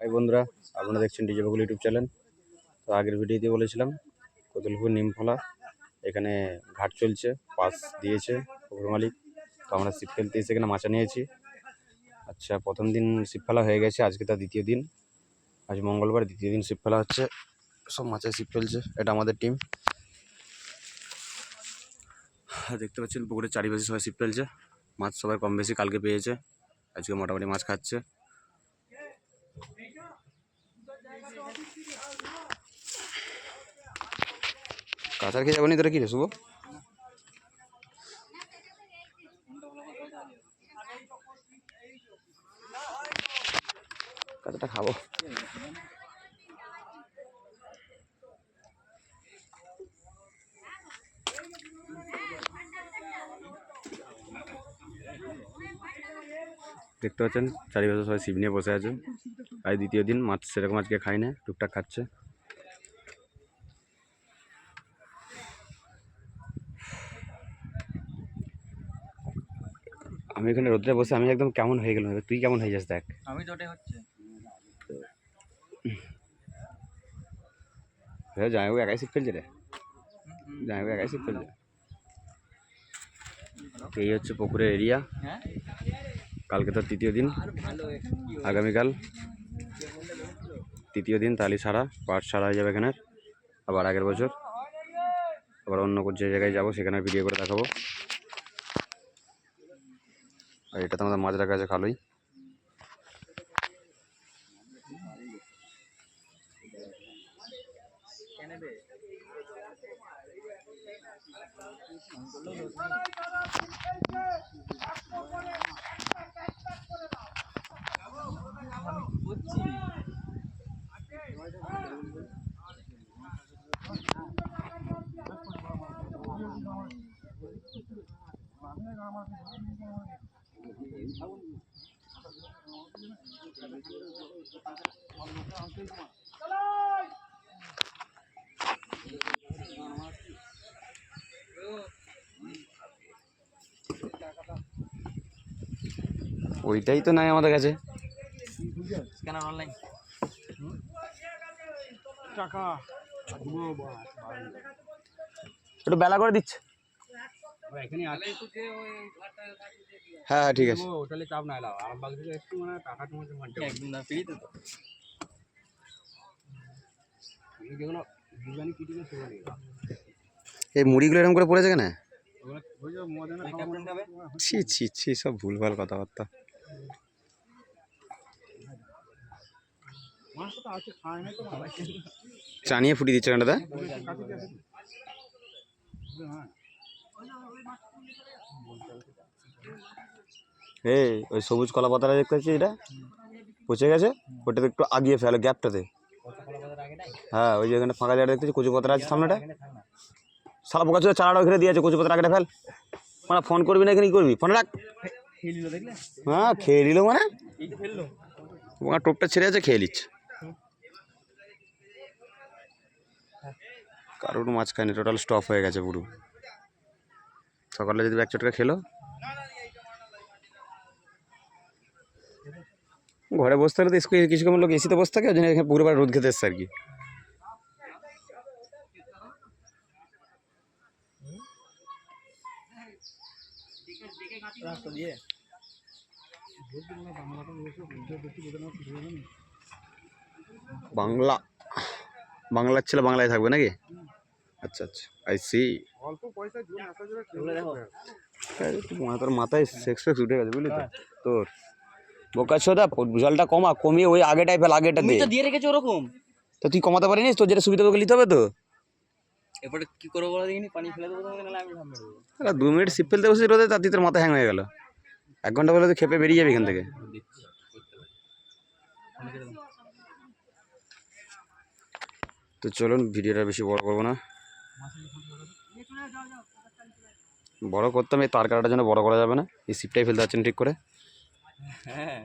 High বন্ধুরা, আপনারা দেখছেন ডিজে বকুল ইউটিউব চ্যানেল। তো আগের ভিডিওতে বলেছিলাম, কতুলপুর নিমফলা, এখানে ঘাট চলছে, পাস দিয়েছে পুকুর মালিক। তো আমরা ছিপ ফেলতে এসে এখানে মাছা নিয়েছি। আচ্ছা প্রথম দিন ছিপ ফেলা হয়ে গেছে, আজকে তার দ্বিতীয় দিন। আজ মঙ্গলবার দ্বিতীয় দিন ছিপ ফেলা হচ্ছে, সব মাচায় ছিপ ফেলছে, এটা আমাদের টিম। দেখতে পাচ্ছেন পুকুরের চারিপাশে সবাই ছিপ ফেলছে, মাছ সবাই কম বেশি কালকে পেয়েছে, আজকে মোটামুটি মাছ খাচ্ছে। কাঁচার খেয়ে যাবনি তোরা কি রে শুভ? কাঁচাটা খাব। দেখতে পাচ্ছেন চারিপাশে সবাই শিব নিয়ে বসে আছে। আজ দ্বিতীয় দিন মাছ সেরকম আজকে খাই না টুকটাক খাচ্ছে। আমি এখানে রোদ্রে বসে আমি একদম কেমন হয়ে গেলাম তুই কেমন হয়ে যাস দেখ। আমি তো ওটাই হচ্ছে হ্যাঁ একাই শিখ ফেলছে রে। জামাইবাবু একাই শিখ ফেলছে। এই হচ্ছে পুকুরের এরিয়া হ্যাঁ। কালকে তো তৃতীয় দিন। আগামীকাল তৃতীয় দিন তালি ছাড়া পাট ছাড়া হয়ে যাবে এখানে। আবার আগের বছর। আবার অন্য কোন যে জায়গায় যাব সেখানে ভিডিও করে দেখাবো। আর এটা তো আমাদের মাছ রাখা আছে খালোই। ওইটাই তো নাই আমাদের কাছে। স্ক্যানার অনলাইন টাকা। একটু বেলা করে দিচ্ছে। এখানে আছে হ্যাঁ হ্যাঁ ঠিক আছে। ও তাহলে চাপ নাই লাও। আরামবাগ থেকে একটু মানে টাকা একদম না ফ্রিতে তো যেগুলো বিরিয়ানি কিটিকে সেগুলো এই মুড়িগুলো এরকম করে পড়েছে কেন ছি ছি ছি সব ভুলভাল কথাবার্তা। মাছটা তো আছে খায় না তো চানিয়ে ফুটি দিচ্ছে কেন হ্যাঁ। এই, ওই সবুজ কলা পাতাটা দেখতে পাচ্ছি এটা? পচে গেছে? ওটাতে একটু আগিয়ে ফেলো, গ্যাপটাতে। হ্যাঁ ওই যে এখানে ফাঁকা জায়গা দেখতেছি কচু পাতা আছে সামনেটা? সারা পোকা ছিল চারাটা ঘিরে দিয়েছে, কচু পাতা আগেটা ফেল। মানে ফোন করবি না এখানে কি করবি? ফোন রাখ। হ্যাঁ খেয়ে নিল মানে? ওখানে টোপটা ছেড়ে আছে খেয়ে নিচ্ছে। কারোর মাছ খায়নি টোটাল স্টপ হয়ে গেছে পুরো। সকালে যদি এক চটকা খেলো। ঘরে বসে থাকলে তো কিছু কম লোক এসিতে বসে থাকে, ওই জন্য এখানে পুরোবার রোদ খেতে এসছে আর কি। বাংলা, বাংলার ছেলে বাংলায় থাকবে নাকি? আচ্ছা আচ্ছা। আই সি অল্প পয়সা জুন আসা তোর মাথায় সেক্স ফেক্স উঠে গেছে বুঝলি তো? তোর বোকা ছোদা জলটা কমা কমিয়ে ওই আগেটাই ফেল আগেটা দে। তো দিয়ে রেখেছো ওরকম। তো তুই কমাতে পারিনিস? তোর যেটা সুবিধা তোকে নিতে হবে তো? এরপরে কি করব বলো দেখিনি? পানি ফেলে দেবো তোমাকে নাহলে আমি সামনে দেবো আরে দু মিনিট সিপ ফেলতে বসে রোদে তার তোর মাথা হ্যাং হয়ে গেল। এক ঘণ্টা বলে তো খেপে বেরিয়ে যাবে এখান থেকে। তো চলুন ভিডিওটা বেশি বড় করব না। বড় করতাম এই তার কাটার জন্য বড় করা যাবে না। এই সিপটাই ফেলতে পারছেন ঠিক করে। হ্যাঁ।